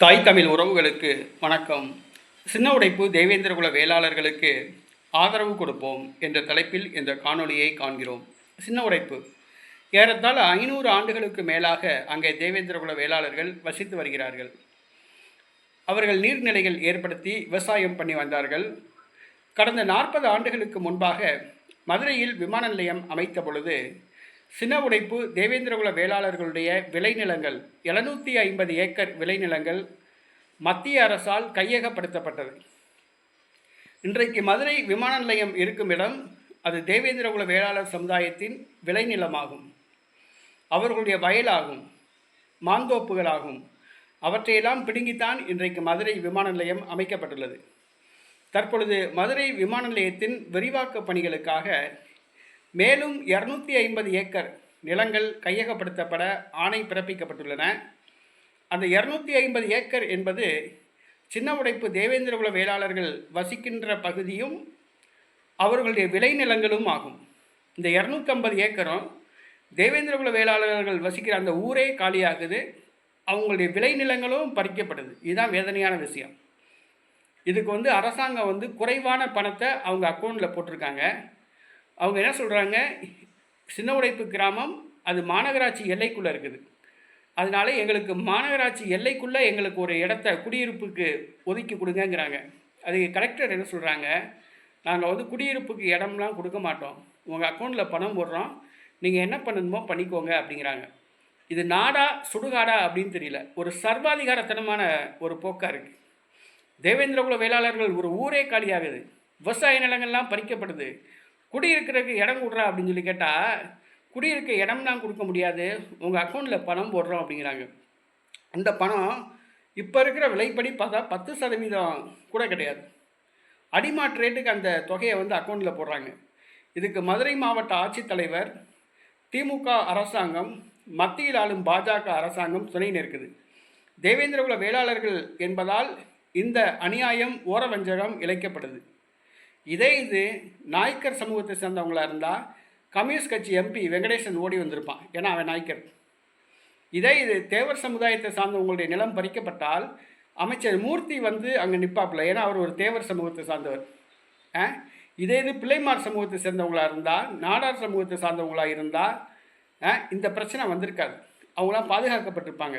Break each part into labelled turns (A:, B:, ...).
A: தாய் தமிழ் உறவுகளுக்கு வணக்கம். சின்ன உடைப்பு தேவேந்திரகுல வேளாளர்களுக்கு ஆதரவு கொடுப்போம் என்ற தலைப்பில் இந்த காணொளியை காண்கிறோம். சின்ன உடைப்பு. ஏறத்தாழ ஐநூறு ஆண்டுகளுக்கு மேலாக அங்கே தேவேந்திரகுல வேளாளர்கள் வசித்து வருகிறார்கள். அவர்கள் நீர்நிலைகள் ஏற்படுத்தி விவசாயம் பண்ணி வந்தார்கள். கடந்த நாற்பது ஆண்டுகளுக்கு முன்பாக மதுரையில் விமான நிலையம் அமைத்த பொழுது சின்ன உடைப்பு தேவேந்திரகுல வேளாளர்களுடைய விளைநிலங்கள். எழுநூற்றி ஐம்பது ஏக்கர் விளைநிலங்கள் மத்திய அரசால் கையகப்படுத்தப்பட்டது. இன்றைக்கு மதுரை விமான நிலையம் இருக்கும் இடம் அது தேவேந்திரகுல வேளாளர் சமுதாயத்தின் விளைநிலமாகும். அவர்களுடைய வயலாகும் மாந்தோப்புகளாகும். அவற்றையெல்லாம் பிடுங்கித்தான் இன்றைக்கு மதுரை விமான நிலையம் அமைக்கப்பட்டுள்ளது. தற்பொழுது மதுரை விமான நிலையத்தின் விரிவாக்க பணிகளுக்காக மேலும் இரநூத்தி ஐம்பது ஏக்கர் நிலங்கள் கையகப்படுத்தப்பட ஆணை பிறப்பிக்கப்பட்டுள்ளன. அந்த இரநூத்தி ஐம்பது ஏக்கர் என்பது சின்ன உடைப்பு தேவேந்திரகுல வேளாளர்கள் வசிக்கின்ற பகுதியும் அவர்களுடைய விளைநிலங்களும் ஆகும். இந்த இரநூத்தம்பது ஏக்கரும் தேவேந்திரகுல வேளாளர்கள் வசிக்கிற அந்த ஊரே காலியாகுது. அவங்களுடைய விளைநிலங்களும் பறிக்கப்படுது. இதுதான் வேதனையான விஷயம். இதுக்கு வந்து அரசாங்கம் வந்து குறைவான பணத்தை அவங்க அக்கௌண்ட்டில் போட்டிருக்காங்க. அவங்க என்ன சொல்கிறாங்க சின்ன உடைப்பு கிராமம் அது மாநகராட்சி எல்லைக்குள்ளே இருக்குது. அதனால எங்களுக்கு மாநகராட்சி எல்லைக்குள்ளே எங்களுக்கு ஒரு இடத்த குடியிருப்புக்கு ஒதுக்கி கொடுங்கங்கிறாங்க. அதுக்கு கலெக்டர் என்ன சொல்கிறாங்க நாங்கள் வந்து குடியிருப்புக்கு இடம்லாம் கொடுக்க மாட்டோம். உங்கள் அக்கௌண்ட்டில் பணம் போடுறோம். நீங்கள் என்ன பண்ணணுமோ பண்ணிக்கோங்க அப்படிங்கிறாங்க. இது நாடா சுடுகாடா அப்படின்னு தெரியல. ஒரு சர்வாதிகாரத்தனமான ஒரு போக்காக இருக்குது தேவேந்திரகுல வேளாளர்கள் ஒரு ஊரே காலியாகுது. விவசாய நிலங்கள்லாம் பறிக்கப்படுது. குடியிருக்கிறதுக்கு இடம் கொடுறா அப்படின்னு சொல்லி கேட்டால் குடியிருக்க இடம்லாம் கொடுக்க முடியாது. உங்கள் அக்கௌண்ட்டில் பணம் போடுறோம் அப்படிங்கிறாங்க. அந்த பணம் இப்போ இருக்கிற விலைப்படி பார்த்தா பத்து சதவீதம் கூட கிடையாது. அடிமாட் ரேட்டுக்கு அந்த தொகையை வந்து அக்கௌண்ட்டில் போடுறாங்க. இதுக்கு மதுரை மாவட்ட ஆட்சித்தலைவர் திமுக அரசாங்கம் மத்தியில் ஆளும் பாஜக அரசாங்கம் துணை நிற்குது. தேவேந்திரகுல வேளாளர்கள் என்பதால் இந்த அநியாயம் ஓரவஞ்சகம் இழைக்கப்படுது. இதே இது நாய்க்கர் சமூகத்தை சேர்ந்தவங்களாக இருந்தால் கம்யூனிஸ்ட் கட்சி எம்பி வெங்கடேசன் ஓடி வந்திருப்பான். ஏன்னா அவன் நாய்க்கர். இதே இது தேவர் சமுதாயத்தை சார்ந்தவங்களுடைய நிலம் பறிக்கப்பட்டால் அமைச்சர் மூர்த்தி வந்து அங்கே நிற்பாப்புல ஏன்னா அவர் ஒரு தேவர் சமூகத்தை சார்ந்தவர். ஆ? இதே இது பிள்ளைமார் சமூகத்தை சேர்ந்தவங்களாக இருந்தால் நாடார் சமூகத்தை சார்ந்தவங்களாக இருந்தால் ஆ, இந்த பிரச்சனை வந்திருக்காது. அவங்களாம் பாதுகாக்கப்பட்டிருப்பாங்க.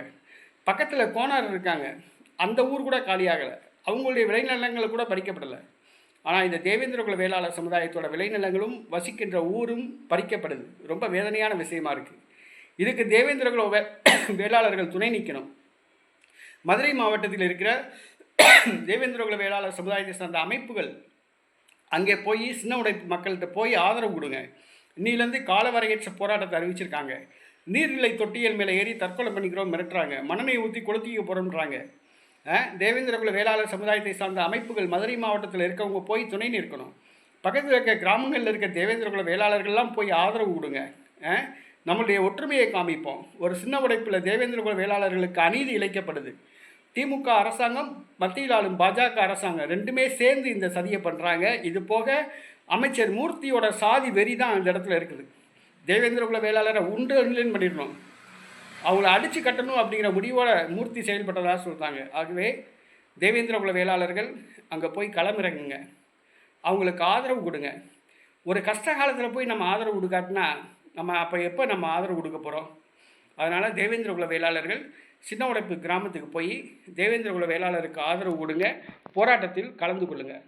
A: பக்கத்தில் கோனார் இருக்காங்க. அந்த ஊர் கூட காலியாகலை. அவங்களுடைய விளைநிலங்கள் கூட பறிக்கப்படலை. ஆனால் இந்த தேவேந்திரகுல வேளாளர் சமுதாயத்தோட விளைநிலங்களும் வசிக்கின்ற ஊரும் பறிக்கப்படுது. ரொம்ப வேதனையான விஷயமா இருக்குது இதுக்கு தேவேந்திரகுல வே வேளாளர்கள் துணை நிற்கணும் மதுரை மாவட்டத்தில் இருக்கிற தேவேந்திரகுல வேளாளர் சமுதாயத்தை சார்ந்த அமைப்புகள் அங்கே போய் சின்ன உடை மக்கள்கிட்ட போய் ஆதரவு கொடுங்க. இன்னிலேருந்து காலவரையற்ற போராட்டத்தை அறிவிச்சிருக்காங்க. நீர்நிலை தொட்டியல் மேலே ஏறி தற்கொலை பண்ணிக்கிறோம் மிரட்டுறாங்க. மண்ணெண்ணெய் ஊற்றி கொளுத்திக்க போகிறோம்ன்றாங்க தேவேந்திரகுல வேளாளர் சமுதாயத்தை சார்ந்த அமைப்புகள் மதுரை மாவட்டத்தில் இருக்கவங்க போய் துணை நிற்கணும். பக்கத்தில் இருக்க கிராமங்களில் இருக்க தேவேந்திரகுல வேளாளர்கள்லாம் போய் ஆதரவு கொடுங்க. நம்மளுடைய ஒற்றுமையை காமிப்போம். ஒரு சின்ன உடைப்பில் தேவேந்திரகுல வேளாளர்களுக்கு அநீதி இழைக்கப்படுது. திமுக அரசாங்கம் மத்தியில் ஆளும் பாஜக அரசாங்கம் ரெண்டுமே சேர்ந்து இந்த சதியை பண்ணுறாங்க இது போக அமைச்சர் மூர்த்தியோட சாதி வெறி தான் அந்த இடத்துல இருக்குது. தேவேந்திரகுல வேளாளரை உண்டு அன்லைன் பண்ணிடணும். அவங்கள அடித்து கட்டணும் அப்படிங்கிற முடிவோட மூர்த்தி செயல்பட்டதாக சொல்கிறாங்க ஆகவே தேவேந்திரகுல வேளாளர்கள் அங்கே போய் களமிறங்குங்க. அவங்களுக்கு ஆதரவு கொடுங்க. ஒரு கஷ்ட காலத்தில் போய் நம்ம ஆதரவு கொடுக்காட்டினா நம்ம அப்போ எப்போ நம்ம ஆதரவு கொடுக்க போகிறோம் அதனால் தேவேந்திர குல வேளாளர்கள் சின்ன உடைப்பு கிராமத்துக்கு போய் தேவேந்திர குல வேளாளருக்கு ஆதரவு கொடுங்க. போராட்டத்தில் கலந்து கொள்ளுங்கள்